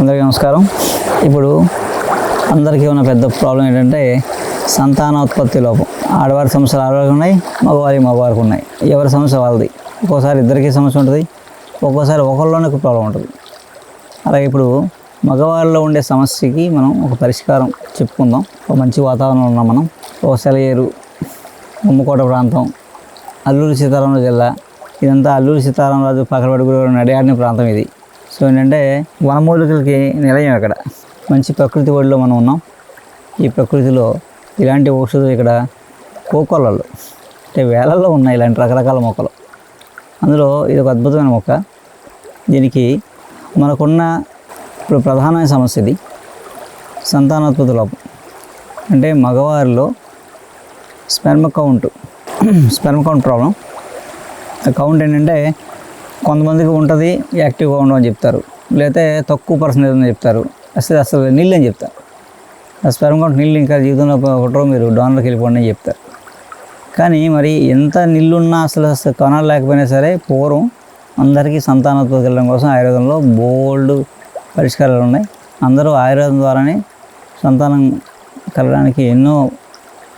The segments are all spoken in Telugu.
అందరికీ నమస్కారం. ఇప్పుడు అందరికీ ఉన్న పెద్ద ప్రాబ్లం ఏంటంటే సంతానోత్పత్తి లోపం. ఆడవారి సమస్యలు ఆడవారికి ఉన్నాయి మగవారి మగవారికి ఉన్నాయి. ఎవరి సమస్య వాళ్ళది? ఒక్కోసారి ఇద్దరికీ సమస్య ఉంటుంది ఒక్కోసారి ఒకరిలోనే ఒక ప్రాబ్లం ఉంటుంది. అలాగే ఇప్పుడు మగవారిలో ఉండే సమస్యకి మనం ఒక పరిష్కారం చెప్పుకుందాం. ఒక మంచి వాతావరణంలో ఉన్నాం మనం. ఒక సెలయేరు ఉమ్మకోట ప్రాంతం అల్లూరి సీతారామరాజు జిల్లా. ఇదంతా అల్లూరి సీతారామరాజు గుడి నడియాడిన ప్రాంతం ఇది. సో ఏంటంటే వనమూలికలకి నిలయం ఇక్కడ మంచి ప్రకృతి ఒడిలో మనం ఉన్నాం. ఈ ప్రకృతిలో ఇలాంటి ఔషధం ఇక్కడ కోకొలలు అంటే వేలల్లో ఉన్నాయి ఇలాంటి రకరకాల మొక్కలు. అందులో ఇది ఒక అద్భుతమైన మొక్క. దీనికి మనకున్న ఇప్పుడు ప్రధానమైన సమస్య ఇది సంతానోత్పత్తి లోపం. అంటే మగవారిలో sperm count sperm count problem. ఆ కౌంట్ ఏంటంటే కొంతమందికి ఉంటుంది యాక్టివ్గా ఉండడం అని చెప్తారు. లేకపోతే తక్కువ పర్సెంటేజ్ అని చెప్తారు. అసలు అసలు నీళ్ళు అని చెప్తారు. ఆ స్పెర్మ్ కౌంట్ నీళ్ళు ఇంకా జీవితంలో ఒకటో మీరు డోనర్కి వెళ్ళిపోండి అని చెప్తారు. కానీ మరి ఎంత నీళ్ళున్నా అసలు అసలు కణాలు లేకపోయినా సరే పూర్వం అందరికీ సంతానోత్పత్తి వెళ్ళడం కోసం ఆయుర్వేదంలో బోల్డ్ పరిష్కారాలు ఉన్నాయి. అందరూ ఆయుర్వేదం ద్వారానే సంతానం కలగడానికి ఎన్నో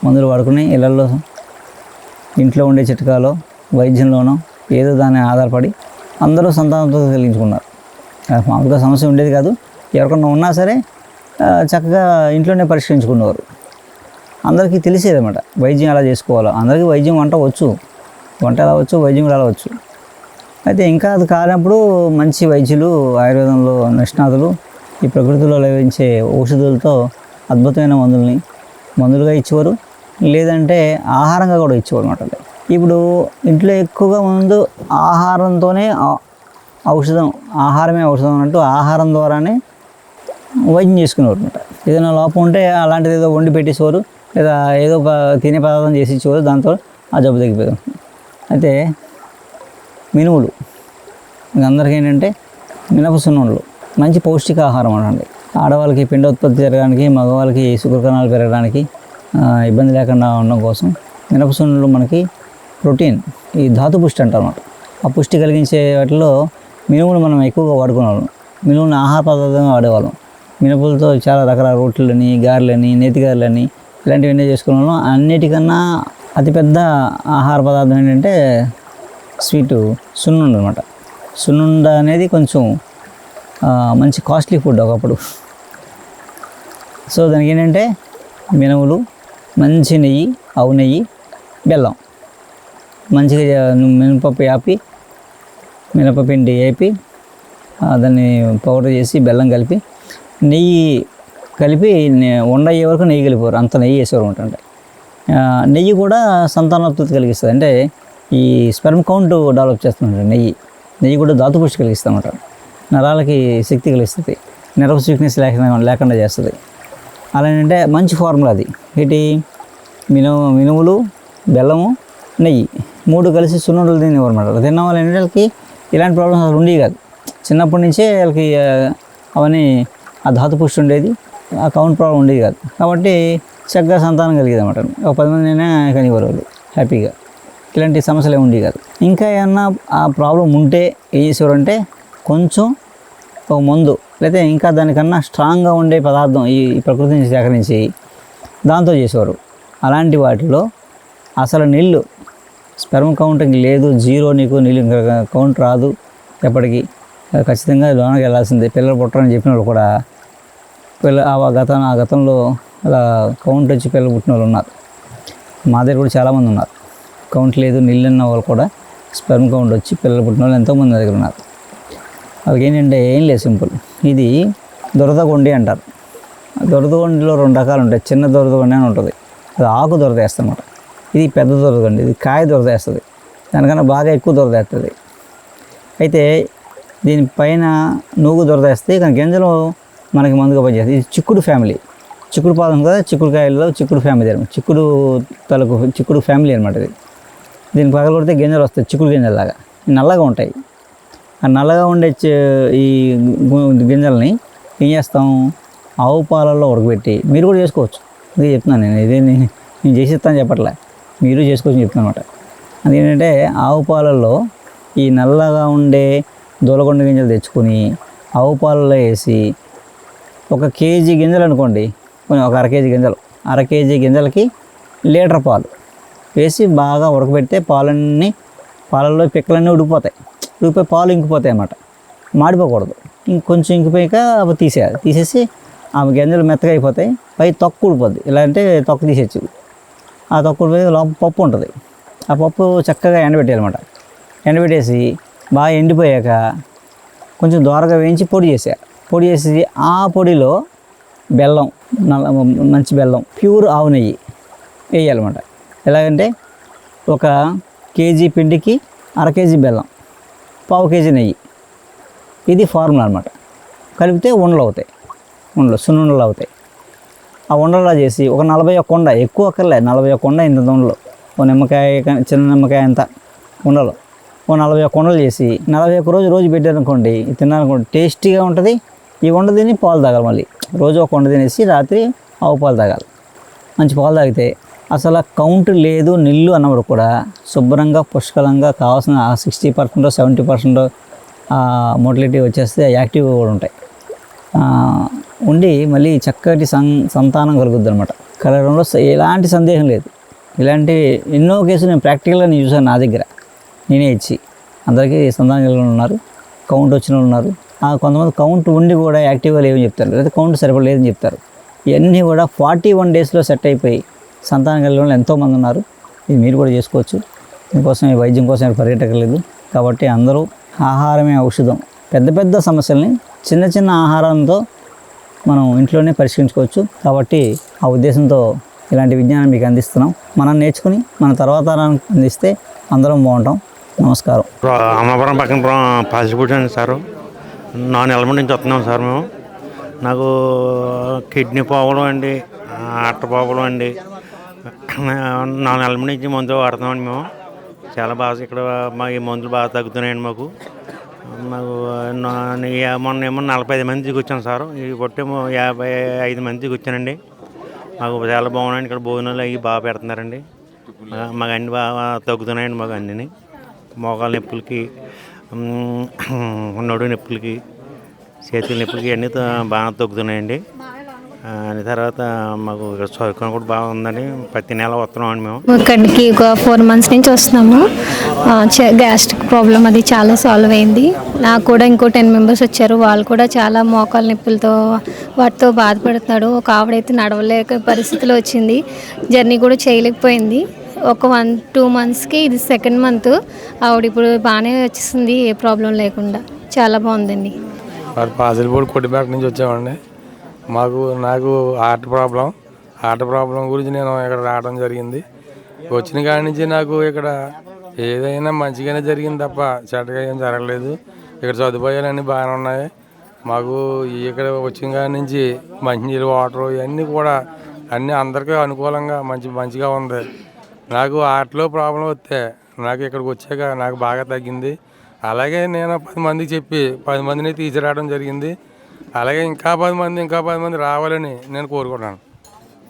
మందులు వాడుకుని ఇళ్ళలో ఇంట్లో ఉండే చిట్కాలో వైద్యంలోనో ఏదో దాన్ని ఆధారపడి అందరూ సంతానోత్పత్తి కలిగించుకున్నారు. మామూలుగా సమస్య ఉండేది కాదు. ఎవరికన్నా ఉన్నా సరే చక్కగా ఇంట్లోనే పరిష్కరించుకునేవారు అందరికీ తెలిసేదన్నమాట వైద్యం ఎలా చేసుకోవాలో. అందరికీ వైద్యం వంట వచ్చు. వంట ఎలా వచ్చు వైద్యం కూడా ఎలా వచ్చు. అయితే ఇంకా అది కానప్పుడు మంచి వైద్యులు ఆయుర్వేదంలో నిష్ణాతులు ఈ ప్రకృతిలో లభించే ఔషధులతో అద్భుతమైన మందుల్ని మందులుగా ఇచ్చేవారు. లేదంటే ఆహారంగా కూడా ఇచ్చేవారు అనమాట ఇప్పుడు ఇంట్లో ఎక్కువగా ముందు ఆహారంతోనే ఔషధం ఆహారమే ఔషధం అన్నట్టు ఆహారం ద్వారానే వైద్యం చేసుకునేవారు అనమాట ఏదైనా లోపం ఉంటే అలాంటిది ఏదో వండి పెట్టేసేవారు లేదా ఏదో ఒక తినే పదార్థం చేసి ఇచ్చేవారు దాంతో ఆ జబ్బు తగ్గిపోయారు అయితే మినుములు అందరికీ ఏంటంటే మినప సున్నుండలు మంచి పౌష్టికాహారం అనండి. ఆడవాళ్ళకి పిండ ఉత్పత్తి జరగడానికి మగవాళ్ళకి శుక్రకణాలు పెరగడానికి ఇబ్బంది లేకుండా ఉండడం కోసం మినప సున్నుండలు మనకి ప్రోటీన్ ఈ ధాతు పుష్టి అంట అనమాట ఆ పుష్టి కలిగించే వాటిలో మినుములు మనం ఎక్కువగా వాడుకునేవాళ్ళం. మినుములను ఆహార పదార్థంగా వాడేవాళ్ళం. మినపులతో చాలా రకరకాల రొట్టెలని గారెలని నేతి గారెలని ఇలాంటివన్నీ చేసుకునే వాళ్ళం అన్నిటికన్నా అతిపెద్ద ఆహార పదార్థం ఏంటంటే స్వీటు సున్నుండ అనమాట సున్నుండ అనేది కొంచెం మంచి కాస్ట్లీ ఫుడ్ ఒకప్పుడు. సో దానికి ఏంటంటే మినుములు మంచి నెయ్యి ఆవు నెయ్యి బెల్లం. మంచిగా మినపప్పు యాపి మినపపిండి వేపి దాన్ని పౌడర్ చేసి బెల్లం కలిపి నెయ్యి కలిపి ఉండ అయ్యే వరకు నెయ్యి కలిపారు అంత నెయ్యి వేసేవారు ఉంటుంది నెయ్యి కూడా సంతానోత్పత్తి కలిగిస్తుంది. అంటే ఈ స్పెర్మ్ కౌంట్ డెవలప్ చేస్తుంటారు నెయ్యి. నెయ్యి కూడా ధాతు కలిగిస్తూ ఉంటారు నరాలకి శక్తి కలిగిస్తుంది నెర్వ్ వీక్నెస్ లేకుండా లేకుండా చేస్తుంది. అలానంటే మంచి ఫార్ములా అది. ఏంటి? మినుము మినుములు బెల్లము నెయ్యి. మూడు కలిసి సున్నుండలు తినేవారు అనమాట తిన్న వాళ్ళు ఏంటంటే వాళ్ళకి ఇలాంటి ప్రాబ్లమ్స్ అసలు ఉండేవి కాదు. చిన్నప్పటి నుంచే వాళ్ళకి అవన్నీ ఆ ధాతు పుష్టి ఉండేది ఆ కౌంట్ ప్రాబ్లం ఉండేది కాదు. కాబట్టి చక్కగా సంతానం కలిగేది అనమాట ఒక పది అయినా కనివారు వాళ్ళు హ్యాపీగా. ఇలాంటి సమస్యలు ఏమి ఉండేవి కాదు. ఇంకా ఏమన్నా ఆ ప్రాబ్లం ఉంటే ఏం చేసేవారు అంటే కొంచెం ఒక మందు లేకపోతే ఇంకా దానికన్నా స్ట్రాంగ్గా ఉండే పదార్థం ఈ ప్రకృతిని సేకరించి దాంతో చేసేవారు. అలాంటి వాటిలో అసలు నీళ్ళు స్పెర్మ్ కౌంట్ ఇంక లేదు జీరో నీకు నీళ్ళు ఇంకా కౌంట్ రాదు. ఎప్పటికీ ఖచ్చితంగా లోనకి వెళ్ళాల్సిందే. పిల్లలు పుట్టరని చెప్పిన వాళ్ళు కూడా పిల్ల ఆ గతం ఆ గతంలో అలా కౌంట్ వచ్చి పిల్లలు పుట్టిన వాళ్ళు ఉన్నారు. మా దగ్గర కూడా చాలామంది ఉన్నారు. కౌంట్ లేదు నీళ్ళు ఉన్న వాళ్ళు కూడా స్పెర్మ్ కౌంట్ వచ్చి పిల్లలు పుట్టిన వాళ్ళు ఎంతోమంది దగ్గర ఉన్నారు. వాళ్ళకి ఏంటంటే ఏం లేదు సింపుల్. ఇది దొరదగొండి అంటారు. దొరదగొండిలో రెండు రకాలు ఉంటాయి. చిన్న దొరదగొండి అని ఉంటుంది. అది ఆకు దొరదేస్తుంది అనమాట ఇది పెద్ద దొరదగొండి ఇది కాయ దొరదేస్తుంది దానికన్నా బాగా ఎక్కువ దొరదేస్తుంది అయితే దీనిపైన నూగు దొరదేస్తే కానీ గింజలు మనకి మందుగా పనిచేస్తుంది ఇది చిక్కుడు ఫ్యామిలీ. చిక్కుడు పాదం కదా చిక్కుడుకాయల్లో చిక్కుడు ఫ్యామిలీ అనమాట చిక్కుడు తలకు చిక్కుడు ఫ్యామిలీ అనమాట ఇది. దీని పగల కొడితే గింజలు వస్తాయి చిక్కుడు గింజల్లాగా. నల్లగా ఉంటాయి. ఆ నల్లగా ఉండే ఈ గింజల్ని ఏం చేస్తాం? ఆవు పాలల్లో ఉడకబెట్టి మీరు కూడా చేసుకోవచ్చు. ఇది చెప్తున్నాను నేను ఇదే నేను నేను చేసిస్తాను చెప్పట్లే. మీరు చేసుకోవచ్చు చెప్తాను అనమాట అదేంటంటే ఆవు పాలల్లో ఈ నల్లగా ఉండే దూలగొండ గింజలు తెచ్చుకొని ఆవు పాలలో వేసి ఒక కేజీ గింజలు అనుకోండి కొన్ని ఒక అర కేజీ గింజలు అర కేజీ గింజలకి లీటర్ పాలు వేసి బాగా ఉడకబెడితే పాలన్నీ పాలల్లో పిక్కలన్నీ ఉడికిపోతాయి. ఉడికిపోయి పాలు ఇంకిపోతాయి అన్నమాట. మాడిపోకూడదు. ఇంకొంచెం ఇంకిపోయాక అవి తీసేయాలి. తీసేసి ఆ గింజలు మెత్తగా అయిపోతాయి. పై తొక్కు ఉడిపోద్ది ఇలా అంటే తొక్కు తీసేయచ్చు. ఆ తొక్కుడు ఉడిపోయి లోపల పప్పు ఉంటుంది. ఆ పప్పు చక్కగా ఎండబెట్టేయాలన్నమాట. ఎండబెట్టేసి బాగా ఎండిపోయాక కొంచెం దోరగా వేయించి పొడి చేసా. పొడి చేసి ఆ పొడిలో బెల్లం నల్ల మంచి బెల్లం ప్యూర్ ఆవు నెయ్యి వేయాలన్నమాట. ఎలాగంటే ఒక కేజీ పిండికి అర కేజీ బెల్లం పావు కేజీ నెయ్యి. ఇది ఫార్ములా అనమాట కలిపితే ఉండలు అవుతాయి. ఉండలు సున్నుండలు అవుతాయి. ఆ ఉండలా చేసి ఒక నలభై ఒక్క ఉండ ఎక్కువ అక్కర్లే నలభై ఒక్క ఉండ ఇంత ఉండలు ఓ నిమ్మకాయ చిన్న నిమ్మకాయ అంత ఉండలు. ఓ నలభై ఒక్క ఉండలు చేసి నలభై ఒక్క రోజు రోజు పెట్టారనుకోండి తిన్నారనుకోండి టేస్టీగా ఉంటుంది. ఈ వండ తిని పాలు తాగాలి మళ్ళీ. రోజు ఒక వండ తినేసి రాత్రి ఆవు పాలు తాగాలి. మంచి పాలు తాగితే అసలు కౌంట్ లేదు నిల్లు అన్నప్పుడు కూడా శుభ్రంగా పుష్కలంగా కావాల్సిన sixty percent seventy percent motility వచ్చేస్తే యాక్టివ్గా కూడా ఉంటాయి. ఉండి మళ్ళీ చక్కటి సం సంతానం కలుగుద్ది అనమాట కలగడంలో ఎలాంటి సందేహం లేదు. ఇలాంటి ఎన్నో కేసులు నేను ప్రాక్టికల్గా నేను చూసాను నా దగ్గర. నేనే ఇచ్చి. అందరికీ సంతానం కలిగిన ఉన్నారు. కౌంట్ వచ్చిన వాళ్ళు ఉన్నారు. ఆ కొంతమంది కౌంట్ ఉండి కూడా యాక్టివ్గా లేవని చెప్తారు. లేదా కౌంట్ సరిపడలేదని చెప్తారు. ఇవన్నీ కూడా ఫార్టీ వన్ డేస్లో సెట్ అయిపోయి సంతానం కలిగిన వాళ్ళు ఎంతోమంది ఉన్నారు. ఇది మీరు కూడా చేసుకోవచ్చు. దీనికోసం ఈ వైద్యం కోసం ఎవరు పరిగెట్టకలేదు కాబట్టి అందరూ ఆహారమే ఔషధం. పెద్ద పెద్ద సమస్యల్ని చిన్న చిన్న ఆహారంతో మనం ఇంట్లోనే పరిష్కరించుకోవచ్చు. కాబట్టి ఆ ఉద్దేశంతో ఇలాంటి విజ్ఞానం మీకు అందిస్తున్నాం. మనం నేర్చుకుని మన తర్వాత తరానికి అందిస్తే అందరం బాగుంటాం. నమస్కారం. అమ్మపురం పక్కన పాసిపూడి సార్. సారు నా నుంచి వస్తున్నాం సార్ మేము. నాకు కిడ్నీ పోవడం అండి అట్ట పోవడం అండి. నా ఎలమెంట్ నుంచి మందులు వాడుతున్నామండి మేము. చాలా బాగా ఇక్కడ మా ఈ మందులు బాగా తగ్గుతున్నాయండి మాకు. మాకు నా- మొన్న ఏమో నలభై ఐదు మంది దిగొచ్చాను సార్. ఈ పొట్టేమో యాభై ఐదు మంది దిగొచ్చానండి మాకు చాలా బాగున్నాయండి. ఇక్కడ భోజనాలు అవి బాగా పెడుతున్నారండి. మాకు అన్ని బాగా తగ్గుతున్నాయండి మాకు అన్నీ మోకాల నొప్పులకి నడు నొప్పులకి చేతుల నొప్పులకి అన్నీ బాగా తగ్గుతున్నాయండి. తర్వాత మాకు ఇక్కడ సౌకర్యం కూడా బాగుందని ప్రతి నెల వస్తున్నామండి మేము. ఇక్కడికి ఒక ఫోర్ మంత్స్ నుంచి వస్తున్నాము. గ్యాస్ట్రిక్ ప్రాబ్లం అది చాలా సాల్వ్ అయింది. నాకు కూడా ఇంకో టెన్ మెంబర్స్ వచ్చారు. వాళ్ళు కూడా చాలా మోకాల నొప్పులతో వాటితో బాధపడుతున్నాడు. ఒక ఆవిడైతే నడవలేక పరిస్థితిలో వచ్చింది. జర్నీ కూడా చేయలేకపోయింది. ఒక వన్ టూ మంత్స్కి ఇది సెకండ్ మంత్. ఆవిడ ఇప్పుడు బాగానే వచ్చేసింది. ఏ ప్రాబ్లం లేకుండా. చాలా బాగుందండి. మరి పాసిలిపూడి కొట్టిపేట నుంచి వచ్చామండి. మాకు నాకు హార్ట్ ప్రాబ్లం. హార్ట్ ప్రాబ్లం గురించి నేను ఇక్కడ రావడం జరిగింది. వచ్చిన కాడి నుంచి నాకు ఇక్కడ ఏదైనా మంచిగానే జరిగింది తప్ప చెడ్డగా ఏం జరగలేదు. ఇక్కడ సదుపాయాలన్నీ బాగానే ఉన్నాయి. మాకు ఇక్కడ వచ్చిన కాడి నుంచి మంచినీళ్ళు వాటర్ ఇవన్నీ కూడా అన్నీ అందరికీ అనుకూలంగా మంచి మంచిగా ఉంది. నాకు హార్ట్లో ప్రాబ్లం వస్తే నాకు ఇక్కడికి వచ్చాక నాకు బాగా తగ్గింది. అలాగే నేను పది మందికి చెప్పి పది మందిని తీసుకురావడం జరిగింది. అలాగే ఇంకా పది మంది ఇంకా పది మంది రావాలని నేను కోరుకుంటున్నాను.